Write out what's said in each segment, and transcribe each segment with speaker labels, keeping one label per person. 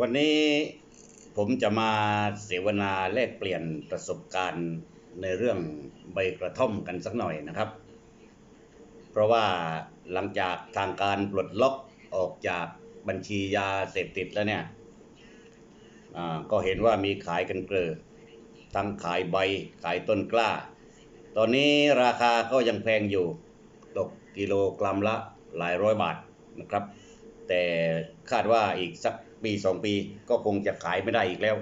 Speaker 1: วันนี้ผมจะมาเสวนาแลกเปลี่ยนประสบการณ์ในเรื่องใบกระท่อมกันสักหน่อยนะครับ เพราะว่าหลังจากทางการปลดล็อกออกจากบัญชียาเสพติดแล้วเนี่ยอ่าก็เห็นว่ามีขายกันเกลือทั้งขายใบขายต้นกล้า ตอนนี้ราคาก็ยังแพงอยู่ ตกกิโลกรัมละหลายร้อยบาทนะครับ แต่คาดว่าอีกสักปีสองปีก็คงจะขายไม่ได้อีกแล้ว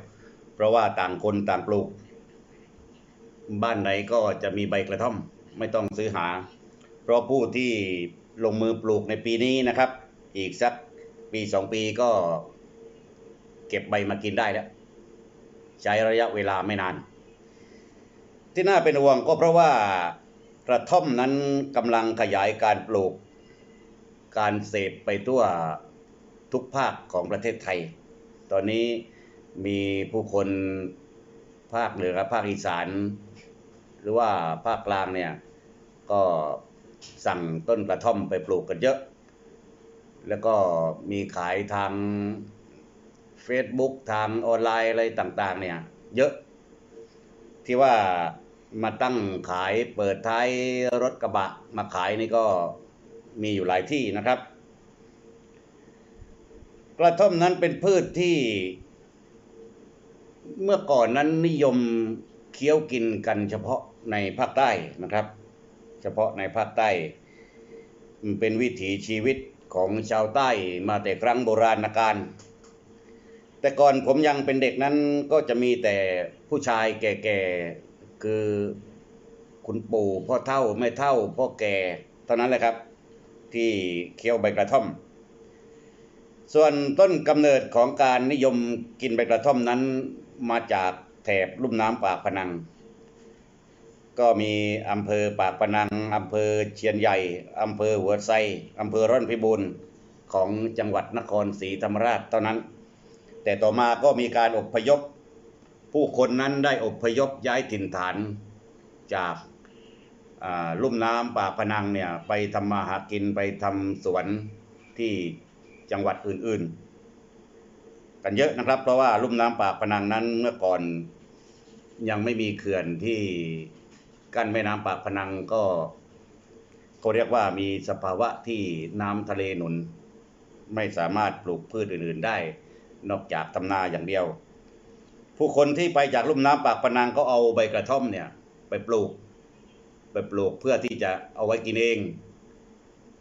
Speaker 1: เพราะว่าต่างคนต่างปลูก บ้านไหนก็จะมีใบกระท่อมไม่ต้องซื้อหา เพราะผู้ที่ลงมือปลูกในปีนี้นะครับ อีกสักปีสองปีก็เก็บใบมากินได้แล้ว ใช้ระยะเวลาไม่นาน ที่น่าเป็นห่วงก็เพราะว่ากระท่อมนั้นกำลังขยายการปลูก การเสพไปทั่วทุกภาคของประเทศไทย ตอนนี้มีผู้คนภาคเหนือกับภาคอีสาน หรือว่าภาคกลางเนี่ย ก็สั่งต้นกระท่อมไปปลูกกันเยอะ แล้วก็มีขายทาง Facebook ทางออนไลน์อะไรต่างๆ เนี่ย เยอะ ที่ว่ามาตั้งขายเปิดท้ายรถกระบะมาขายนี่ก็ มีอยู่หลายที่นะครับ กระท่อมนั้นเป็นพืชที่ เมื่อก่อนนั้นนิยมเคี้ยวกินกันเฉพาะในภาคใต้นะครับ เฉพาะในภาคใต้มันเป็นวิถีชีวิตของชาวใต้มาแต่ครั้งโบราณกาลแต่ก่อนผมยังเป็นเด็กนั้นก็จะมีแต่ผู้ชายแก่ๆ คือคุณปู่พ่อเท่าแม่เท่าพ่อแก่เท่านั้นแหละครับ ที่เคี้ยวใบกระท่อม ส่วนต้นกำเนิดของการนิยมกินใบกระท่อมนั้นมาจากแถบลุ่มน้ำปากพนัง ก็มีอำเภอปากพนังอำเภอเชียนใหญ่อำเภอหัวไซอำเภอร่อนพิบูลของจังหวัดนครศรีธรรมราชเท่านั้น แต่ต่อมาก็มีการอพยพ ผู้คนนั้นได้อพยพย้ายถิ่นฐานจาก ลุ่มน้ำปากพนังเนี่ยไปทำมาหากินไปทำสวนที่จังหวัดอื่นๆ กันเยอะนะครับ เพราะว่าลุ่มน้ำปากพนังนั้นเมื่อก่อนยังไม่มีเขื่อนที่กั้นแม่น้ำปากพนังก็เขาเรียกว่ามีสภาวะที่น้ำทะเลหนุน ไม่สามารถปลูกพืชอื่นๆได้ นอกจากทำนาอย่างเดียว ผู้คนที่ไปจากลุ่มน้ำปากพนังก็เอาใบกระท่อมเนี่ยไปปลูก ไปปลูกเพื่อที่จะเอาไว้กินเอง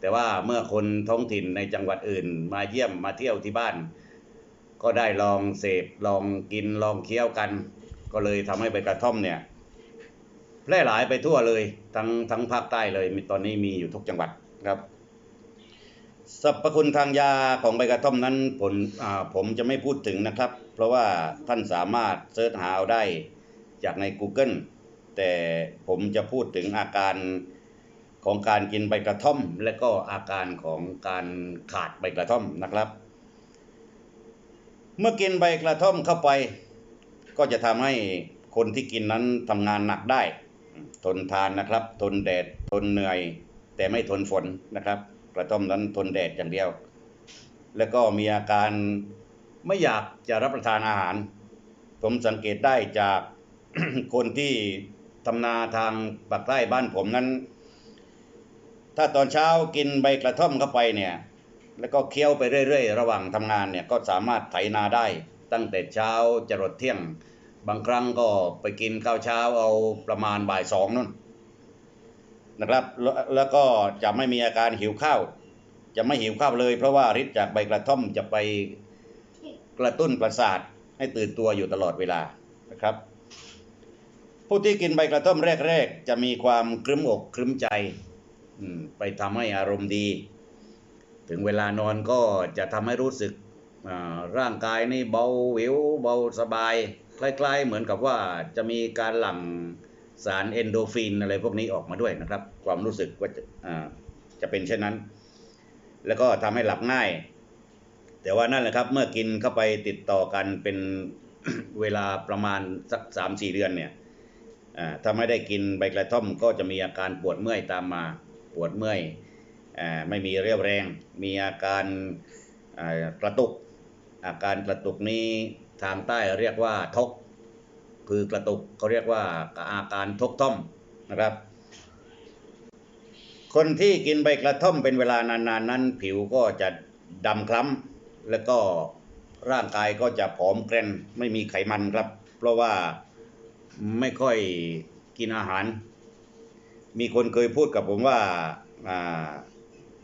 Speaker 1: แต่ว่าเมื่อคนท้องถิ่นในจังหวัดอื่น มาเยี่ยมมาเที่ยวที่บ้าน ก็ได้ลองเสพลองกินลองเคี้ยวกัน ก็เลยทำให้ใบกระท่อมเนี่ยแพร่หลายไปทั่วเลยทั้งทั้งภาคใต้เลยตอนนี้มีอยู่ทุกจังหวัดครับสรรพคุณทางยาของใบกระท่อมนั้นผลผมจะไม่พูดถึงนะครับ เพราะว่าท่านสามารถเสิร์ชหาเอาได้จากใน Google แต่ผมจะพูดถึงอาการของการกินใบกระท่อม และก็อาการของการขาดใบกระท่อมนะครับ เมื่อกินใบกระท่อมเข้าไป ก็จะทำให้คนที่กินนั้นทำงานหนักได้ ทนทานนะครับ ทนแดดทนเหนื่อย แต่ไม่ทนฝนนะครับ กระท่อมนั้นทนแดดอย่างเดียว แล้วก็มีอาการไม่อยากจะรับประทานอาหาร ผมสังเกตได้จากคนที่ ทำนาทางปากใต้บ้านผมนั้น ถ้าตอนเช้ากินใบกระท่อมเข้าไปเนี่ย แล้วก็เคี้ยวไปเรื่อยๆ ระหว่างทำงานเนี่ยก็สามารถไถนาได้ ตั้งแต่เช้าจรดเที่ยง บางครั้งก็ไปกินข้าวเช้าเอาประมาณบ่ายสองนู่นนะครับแล้วแล้วก็จะไม่มีอาการหิวข้าว จะไม่หิวข้าวเลย เพราะว่าฤทธิ์จากใบกระท่อมจะไปกระตุ้นประสาทให้ตื่นตัวอยู่ตลอดเวลานะครับ ผู้ที่กินใบกระท่อมแรก ๆ จะมีความครึ้มอกครึ้มใจอืมไปทำให้อารมณ์ดี ถึงเวลานอนก็จะทำให้รู้สึกอ่าร่างกายนี่เบาหวิวเบาสบาย คล้ายๆ เหมือนกับว่าจะมีการหลั่งสารเอนโดฟินอะไรพวกนี้ออกมาด้วยนะครับ ความรู้สึกว่าจะอ่าจะเป็นเช่นนั้น แล้วก็ทำให้หลับง่าย แต่ว่านั่นแหละครับ เมื่อกินเข้าไปติดต่อกันเป็นเวลาประมาณสักสามสี่เดือนเนี่ย ถ้าไม่ได้กินใบกระท่อมก็จะมีอาการปวดเมื่อยตามมาปวดเมื่อยอ่าไม่มีเรี่ยวแรง มีอาการอ่ากระตุก อาการกระตุกนี้ทางใต้เรียกว่าทก คือกระตุกเขาเรียกว่าอาการทกท่อมนะครับ คนที่กินใบกระท่อมเป็นเวลานานๆนั้น ผิวก็จะดำคล้ำแล้วก็ร่างกายก็จะผอมแกรนไม่มีไขมันครับ เพราะว่า ไม่ค่อยกินอาหาร มีคนเคยพูดกับผมว่า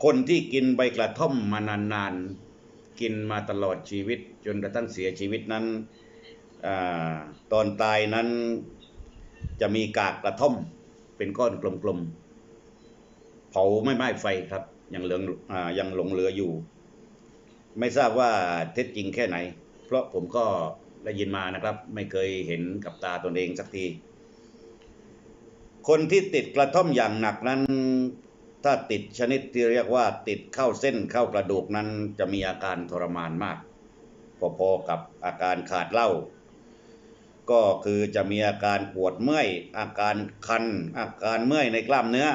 Speaker 1: คนที่กินใบกระท่อมมานานๆ กินมาตลอดชีวิต จนกระทั่งเสียชีวิตนั้นอตอนตายนั้นจะมีกากกระท่อมเป็นก้อนกลมๆ เผาไม่ไหม้ไฟครับยังเหลืองอยังหลงเหลืออยู่ ไม่ทราบว่าเท็จจริงแค่ไหน เพราะผมก็ ได้ยินมานะครับ ไม่เคยเห็นกับตาตนเองสักที คนที่ติดกระท่อมอย่างหนักนั้น ถ้าติดชนิดที่เรียกว่า ติดเข้าเส้นเข้ากระดูกนั้น จะมีอาการทรมานมาก พอๆกับอาการขาดเหล้าก็คือจะมีอาการปวดเมื่อย อาการคัน อาการเมื่อยในกล้ามเนื้อ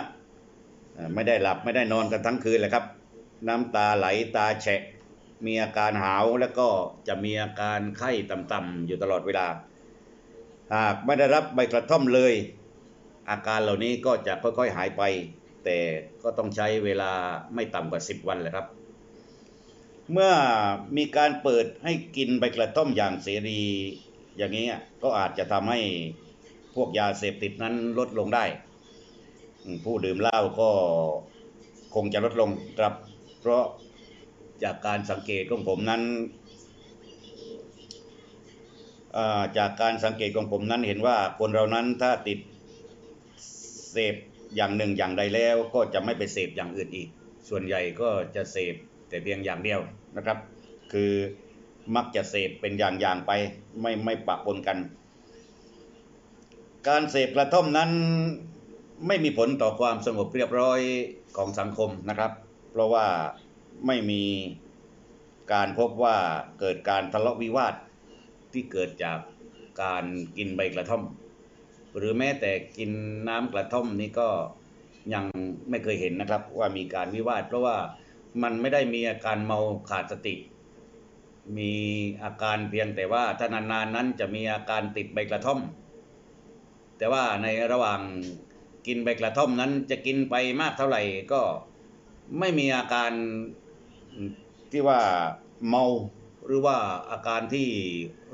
Speaker 1: ไม่ได้หลับไม่ได้นอนกันทั้งคืนเลยครับ น้ำตาไหลตาแฉะ มีอาการหาวแล้วก็จะมีอาการไข้ต่ำๆอยู่ตลอดเวลา หากไม่ได้รับใบกระท่อมเลย อาการเหล่านี้ก็จะค่อยๆหายไป แต่ก็ต้องใช้เวลาไม่ต่ำกว่า 10 วันแหละครับ เมื่อมีการเปิดให้กินใบกระท่อมอย่างเสรีอย่างนี้ก็อาจจะทำให้พวกยาเสพติดนั้นลดลงได้ ผู้ดื่มเหล้าก็คงจะลดลงครับ เพราะ จากการสังเกตของผมนั้นจากการสังเกตของผมนั้นเห็นว่าคนเรานั้นถ้าติดเสพอย่างหนึ่งอย่างใดแล้วก็จะไม่ไปเสพอย่างอื่นอีก ส่วนใหญ่ก็จะเสพแต่เพียงอย่างเดียวนะครับ คือมักจะเสพเป็นอย่างๆไปไม่ไม่ปะปนกัน การเสพกระท่อมนั้นไม่มีผลต่อความสงบเรียบร้อยของสังคมนะครับ เพราะว่า ไม่มีการพบว่าเกิดการทะเลาะวิวาทที่เกิดจากการกินใบกระท่อม หรือแม้แต่กินน้ำกระท่อมนี่ก็ยังไม่เคยเห็นนะครับ ว่ามีการวิวาท เพราะว่ามันไม่ได้มีอาการเมาขาดสติ มีอาการเพียงแต่ว่าถ้านานๆนั้นจะมีอาการติดใบกระท่อม แต่ว่าในระหว่างกินใบกระท่อมนั้นจะกินไปมากเท่าไหร่ก็ไม่มีอาการ ที่ว่าเมาหรือว่าอาการที่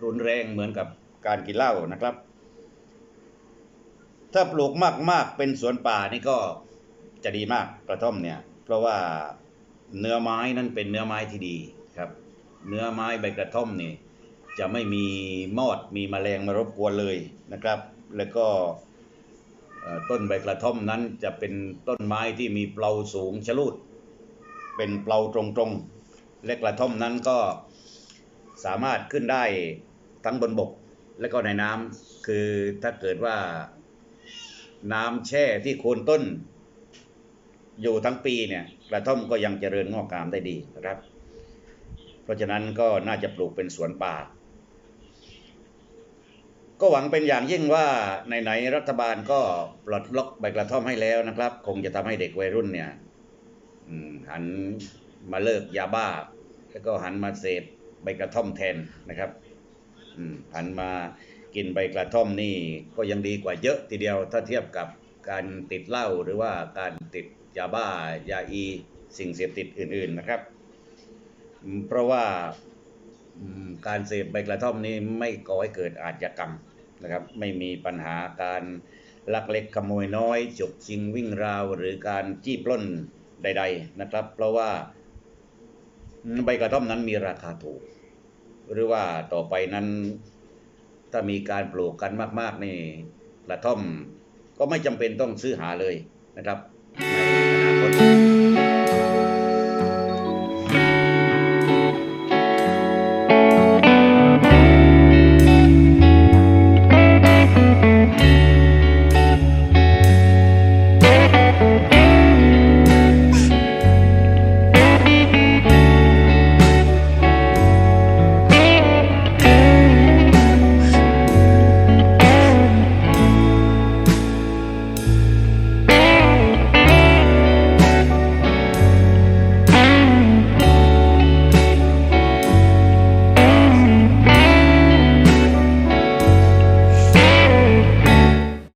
Speaker 1: รุนแรงเหมือนกับการกินเหล้านะครับ ถ้าปลูกมากๆเป็นสวนป่านี่ก็จะดีมากกระท่อมเนี่ย เพราะว่าเนื้อไม้นั้นเป็นเนื้อไม้ที่ดีครับ เนื้อไม้ใบกระท่อมนี่จะไม่มีมอดมีแมลงมารบกวนเลยนะครับ แล้วก็ต้นใบกระท่อมนั้นจะเป็นต้นไม้ที่มีเปลาสูงชะลูด เป็นเปลาตรงๆ และกระท่อมนั้นก็สามารถขึ้นได้ทั้งบนบกและก็ในน้ำคือถ้าเกิดว่าน้ำแช่ที่โคนต้น อยู่ทั้งปีเนี่ยกระท่อมก็ยังเจริญงอกงามได้ดีนะครับ เพราะฉะนั้นก็น่าจะปลูกเป็นสวนป่า ก็หวังเป็นอย่างยิ่งว่าไหนๆรัฐบาลก็ปลดล็อกใบกระท่อมให้แล้วนะครับ คงจะทำให้เด็กวัยรุ่นเนี่ยหันมาเลิกยาบ้า แล้วก็หันมาเสพใบกระท่อมแทนนะครับหันมากินใบกระท่อมนี่ก็ยังดีกว่าเยอะทีเดียว ถ้าเทียบกับการติดเหล้าหรือว่าการติดยาบ้ายาอีสิ่งเสพติดอื่น ๆนะครับ เพราะว่าการเสพใบกระท่อมนี่ไม่ก่อให้เกิดอาชญากรรมนะครับ ไม่มีปัญหาการลักเล็กขโมยน้อยฉกชิงวิ่งราวหรือการจี้ปล้นใด ๆนะครับ เพราะว่า ใบกระท่อมนั้นมีราคาถูก หรือว่าต่อไปนั้น ถ้ามีการปลูกกันมากๆนี่กระท่อมก็ไม่จำเป็นต้องซื้อหาเลยนะครับในอนาคต